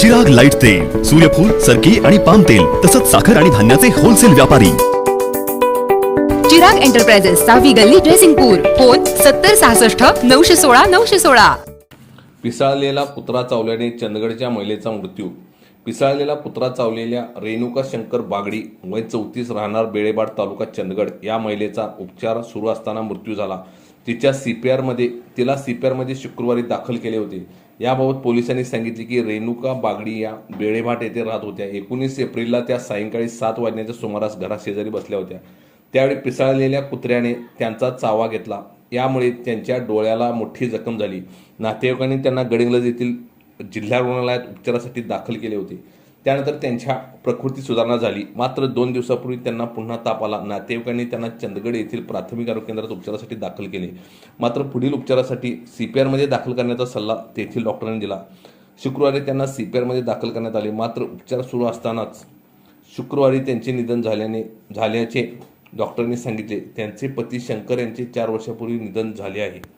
जग लाइट तेल सूर्यफूल सरकी आणि पाम तेल तसंच साखर आणि धान्याचे होलसेल व्यापारी. चिराग एंटरप्राइजेस सहावी गल्ली ड्रेसिंगपूर फोन सत्तर सहासष्ट नऊशे सोळा नऊशे सोळा. पिसाळलेला कुत्रा चावल्याने चंदगडच्या महिलेचा मृत्यू. पिसाळलेला कुत्रा चावलेल्या रेणुका शंकर बागडी वय चौतीस राहणार बेळेबाड तालुका चंदगड या महिलेचा उपचार सुरू असताना मृत्यू झाला. तिच्या सी पी आरमध्ये तिला सी पी आरमध्ये शुक्रवारी दाखल केले होते. याबाबत पोलिसांनी सांगितले की रेणुका बागडी या बेळेभाट येथे राहत होत्या. एकोणीस एप्रिलला त्या सायंकाळी सात वाजण्याच्या सुमारास घराशेजारी बसल्या होत्या. त्यावेळी पिसाळलेल्या कुत्र्याने त्यांचा चावा घेतला. यामुळे त्यांच्या डोळ्याला मोठी जखम झाली. नातेवाईकांनी त्यांना गडिंग्लज येथील जिल्हा रुग्णालयात उपचारासाठी दाखल केले होते. त्यानंतर त्यांच्या प्रकृती सुधारणा झाली. मात्र दोन दिवसापूर्वी त्यांना पुन्हा ताप आला. नातेवाईकांनी त्यांना चंदगड येथील प्राथमिक आरोग्य केंद्रात उपचारासाठी दाखल केले. मात्र पुढील उपचारासाठी सी पी आरमध्ये दाखल करण्याचा सल्ला तेथील डॉक्टरांनी दिला. शुक्रवारी त्यांना सी पी आरमध्ये दाखल करण्यात आले. मात्र उपचार सुरू असतानाच शुक्रवारी त्यांचे निधन झाल्याने झाल्याचे डॉक्टरांनी सांगितले. त्यांचे पती शंकर यांचे चार वर्षापूर्वी निधन झाले आहे.